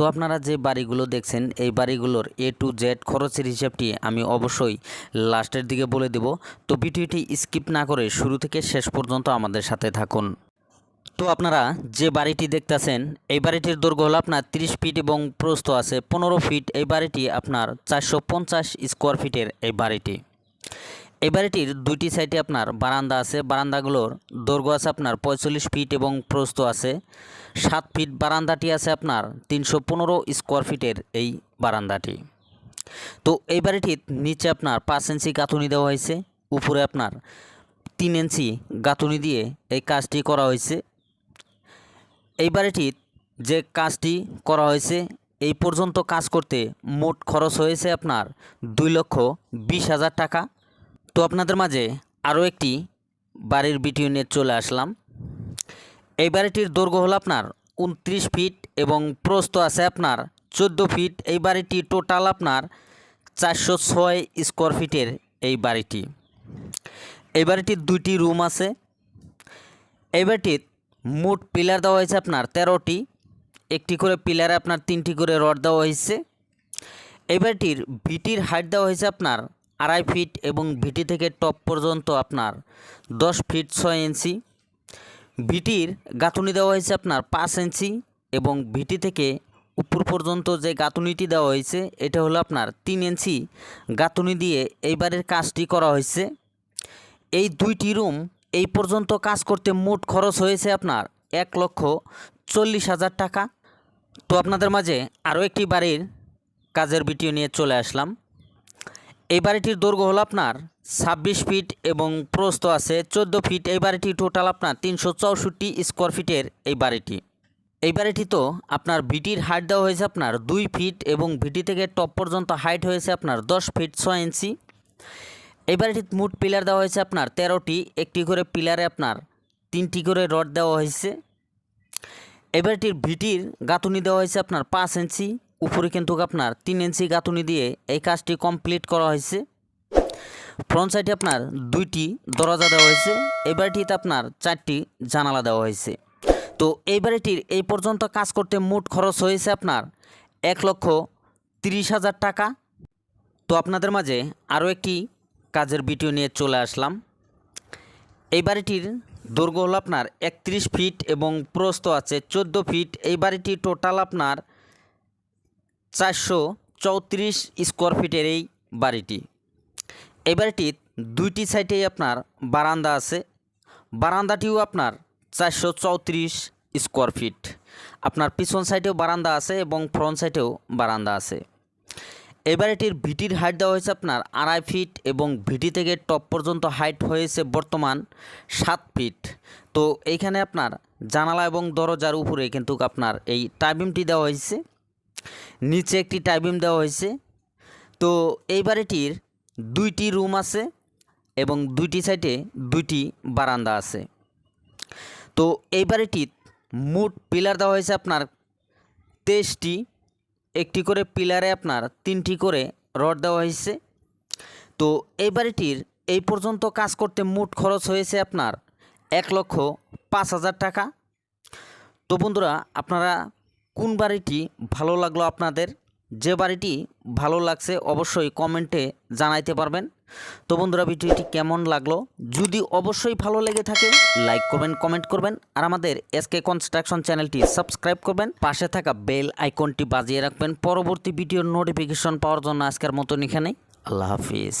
তো আপনারা যে বাড়িগুলো দেখছেন, এই বাড়িগুলোর এ টু জেড খরচের হিসাবটি আমি অবশ্যই লাস্টের দিকে বলে দেব। তো ভিডিওটি স্কিপ না করে শুরু থেকে শেষ পর্যন্ত আমাদের সাথে থাকুন। তো আপনারা যে বাড়িটি দেখতেছেন, এই বাড়িটির দৈর্ঘ্য হলো আপনার 30 ফিট এবং প্রস্থ আছে পনেরো ফিট। এই বাড়িটি আপনার চারশো পঞ্চাশ স্কোয়ার ফিটের এই বাড়িটি। এই বাড়িটির দুইটি সাইডে আপনার বারান্দা আছে। বারান্দাগুলোর দৈর্ঘ্য আছে আপনার পঁয়তাল্লিশ ফিট এবং প্রস্থ আছে। সাত ফিট বারান্দাটি আছে আপনার তিনশো পনেরো স্কোয়ার ফিটের এই বারান্দাটি। তো এই বাড়িটির নিচে আপনার পাঁচ ইঞ্চি গাঁথুনি দেওয়া হয়েছে। উপরে আপনার তিন ইঞ্চি গাঁথুনি দিয়ে এই কাজটি করা হয়েছে। এই বাড়িটির যে কাজটি করা হয়েছে, এই পর্যন্ত কাজ করতে মোট খরচ হয়েছে আপনার দুই লক্ষ বিশ হাজার টাকা। তো আপনাদের মাঝে আরও একটি বাড়ির ভিডিও নিয়ে চলে আসলাম। এই বাড়িটির দৈর্ঘ্য হলো আপনার উনত্রিশ ফিট এবং প্রস্থ আছে আপনার চোদ্দ ফিট। এই বাড়িটি টোটাল আপনার চারশো ছয় স্কোয়ার ফিটের এই বাড়িটি। এই বাড়িটির দুইটি রুম আছে। এই বাড়িটির মোট পিলার দেওয়া হয়েছে আপনার তেরোটি। একটি করে পিলারে আপনার তিনটি করে রড দেওয়া হয়েছে। এই বাড়িটির ভিটির হাইট দেওয়া হয়েছে আপনার আড়াই ফিট এবং ভিটি থেকে টপ পর্যন্ত আপনার দশ ফিট ছয় ইঞ্চি। ভিটির গাঁথুনি দেওয়া হয়েছে আপনার পাঁচ ইঞ্চি এবং ভিটি থেকে উপর পর্যন্ত যে গাঁথুনিটি দেওয়া হয়েছে, এটা হলো আপনার তিন ইঞ্চি। গাঁথুনি দিয়ে এইবারের কাজটি করা হয়েছে। এই দুইটি রুম এই পর্যন্ত কাজ করতে মোট খরচ হয়েছে আপনার এক লক্ষ চল্লিশ হাজার টাকা। তো আপনাদের মাঝে আরও একটি বাড়ির কাজের ভিডিও নিয়ে চলে আসলাম। এই বাড়িটির দৈর্ঘ্য হলো আপনার ছাব্বিশ ফিট এবং প্রস্থ আছে চোদ্দ ফিট। এই বাড়িটি টোটাল আপনার তিনশো চৌষট্টি স্কোয়ার ফিটের এই বাড়িটি। এই বাড়িটি তো আপনার ভিটির হাইট দেওয়া হয়েছে আপনার দুই ফিট এবং ভিটি থেকে টপ পর্যন্ত হাইট হয়েছে আপনার দশ ফিট ছয় ইঞ্চি। এই বাড়িটির মোট পিলার দেওয়া হয়েছে আপনার তেরোটি। একটি করে পিলারে আপনার তিনটি করে রড দেওয়া হয়েছে। এই বাড়িটির ভিটির গাঁথুনি দেওয়া হয়েছে আপনার পাঁচ ইঞ্চি। উপরে কিন্তু আপনার তিন ইঞ্চি গাঁথুনি দিয়ে এই কাজটি কমপ্লিট করা হয়েছে। ফ্রন্ট সাইডে আপনার দুইটি দরজা দেওয়া হয়েছে, এই বাড়িটিতে আপনার চারটি জানালা দেওয়া হয়েছে। তো এই বাড়িটির এই পর্যন্ত কাজ করতে মোট খরচ হয়েছে আপনার এক লক্ষ তিরিশ হাজার টাকা। তো আপনাদের মাঝে আরও একটি কাজের ভিডিও নিয়ে চলে আসলাম। এই বাড়িটির দৈর্ঘ্য হলো আপনার একত্রিশ ফিট এবং প্রস্থ আছে চোদ্দ ফিট। এই বাড়িটি টোটাল আপনার চারশো চৌত্রিশ স্কোয়ার ফিটের এই বাড়িটি। এই বাড়িটির দুইটি সাইডেই আপনার বারান্দা আছে। বারান্দাটিও আপনার চারশো চৌত্রিশ স্কোয়ার ফিট। আপনার পিছন সাইডেও বারান্দা আছে এবং ফ্রন্ট সাইডেও বারান্দা আছে। এই বাড়িটির ভিটির হাইট দেওয়া হয়েছে আপনার আড়াই ফিট এবং ভিটি থেকে টপ পর্যন্ত হাইট হয়েছে বর্তমান সাত ফিট। তো এইখানে আপনার জানালা এবং দরজার উপরে কিন্তু আপনার এই টাইবিমটি দেওয়া হয়েছে। নিচে একটি টাইবিম দেওয়া হয়েছে। তো এই বাড়িটির দুইটি রুম আছে এবং দুইটি সাইডে দুইটি বারান্দা আছে। তো এই বাড়িটির মোট পিলার দেওয়া হয়েছে আপনার তেইশটি। একটি করে পিলারে আপনার তিনটি করে রড দেওয়া হয়েছে। তো এই বাড়িটির এই পর্যন্ত কাজ করতে মোট খরচ হয়েছে আপনার এক লক্ষ পাঁচ হাজার টাকা। তো বন্ধুরা, আপনারা কোন বাড়িটি ভালো লাগল আপনাদের? যে বাড়িটি ভালো লাগছে অবশ্যই কমেন্টে জানাইতে পারবেন। তো বন্ধুরা, ভিডিওটি কেমন লাগল? যদি অবশ্যই ভালো লেগে থাকে, লাইক করবেন, কমেন্ট করবেন, আর আমাদের এসকে কনস্ট্রাকশন চ্যানেলটি সাবস্ক্রাইব করবেন। পাশে থাকা বেল আইকনটি বাজিয়ে রাখবেন। পরবর্তী ভিডিওর নোটিফিকেশন পাওয়ার জন্য আজকের মতন এখানে আল্লাহ হাফিজ।